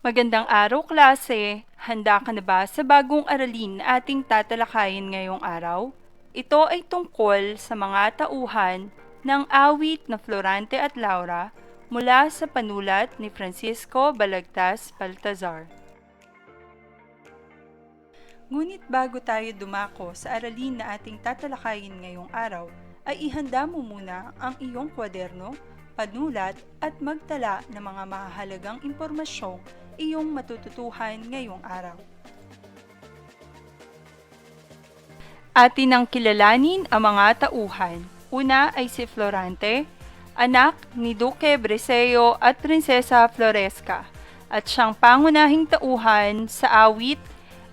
Magandang araw klase! Handa ka na ba sa bagong aralin na ating tatalakayin ngayong araw? Ito ay tungkol sa mga tauhan ng awit na Florante at Laura mula sa panulat ni Francisco Balagtas Baltazar. Ngunit bago tayo dumako sa aralin na ating tatalakayin ngayong araw, ay ihanda mo muna ang iyong kwaderno, panulat at magtala ng mga mahalagang impormasyong iyong matututuhan ngayong araw. Atin ang kilalanin ang mga tauhan. Una ay si Florante, anak ni Duque Breseo at Prinsesa Floresca, at siyang pangunahing tauhan sa awit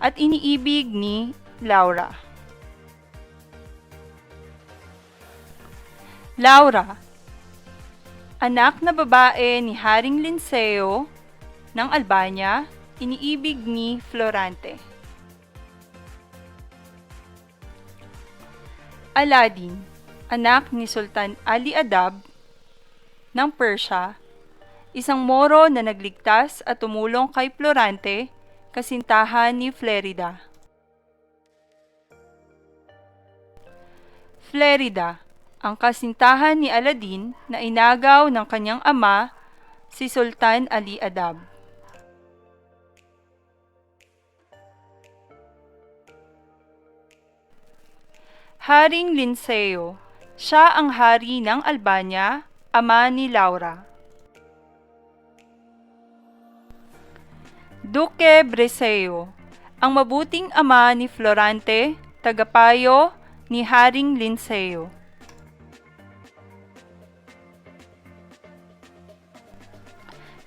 at iniibig ni Laura. Laura, anak na babae ni Haring Linceo ng Albania, iniibig ni Florante. Aladdin, anak ni Sultan Ali Adab ng Persia, isang Moro na nagligtas at tumulong kay Florante, kasintahan ni Flerida. Flerida, ang kasintahan ni Aladdin na inagaw ng kanyang ama, si Sultan Ali Adab. Haring Linceo, siya ang hari ng Albania, ama ni Laura. Duque Breseo, ang mabuting ama ni Florante, tagapayo ni Haring Linceo.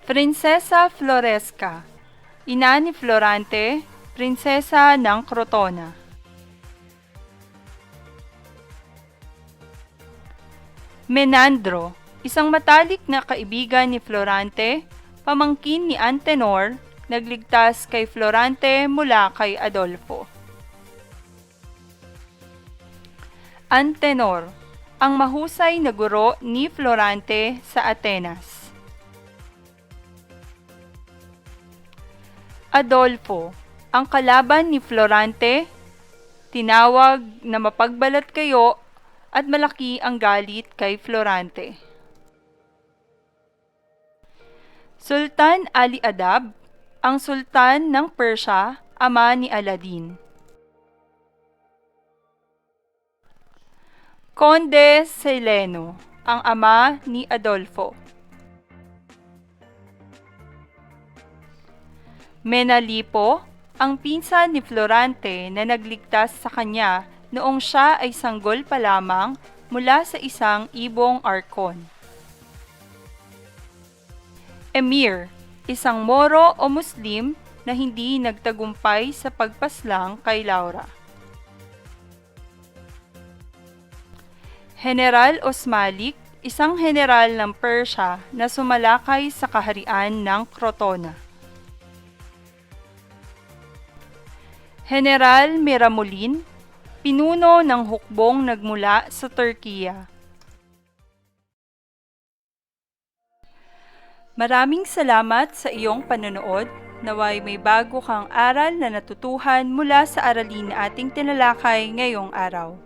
Prinsesa Floresca, ina ni Florante, prinsesa ng Crotona. Menandro, isang matalik na kaibigan ni Florante, pamangkin ni Antenor, nagligtas kay Florante mula kay Adolfo. Antenor, ang mahusay na guro ni Florante sa Atenas. Adolfo, ang kalaban ni Florante, tinawag na mapagbalat kayo at malaki ang galit kay Florante. Sultan Ali Adab, ang sultan ng Persia, ama ni Aladdin. Conde Seleno, ang ama ni Adolfo. Menalipo, ang pinsan ni Florante na nagligtas sa kanya noong siya ay sanggol pa lamang mula sa isang ibong arkon. Emir, isang Moro o Muslim na hindi nagtagumpay sa pagpaslang kay Laura. General Osmalik, isang general ng Persia na sumalakay sa kaharian ng Crotona. General Miramulin, pinuno ng hukbong nagmula sa Turkiya. Maraming salamat sa iyong panonood. Naway may bago kang aral na natutuhan mula sa aralin na ating tinalakay ngayong araw.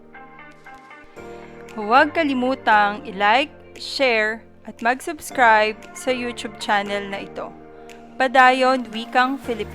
Huwag kalimutang i-like, share, at mag-subscribe sa YouTube channel na ito. Padayon Wikang Filipino.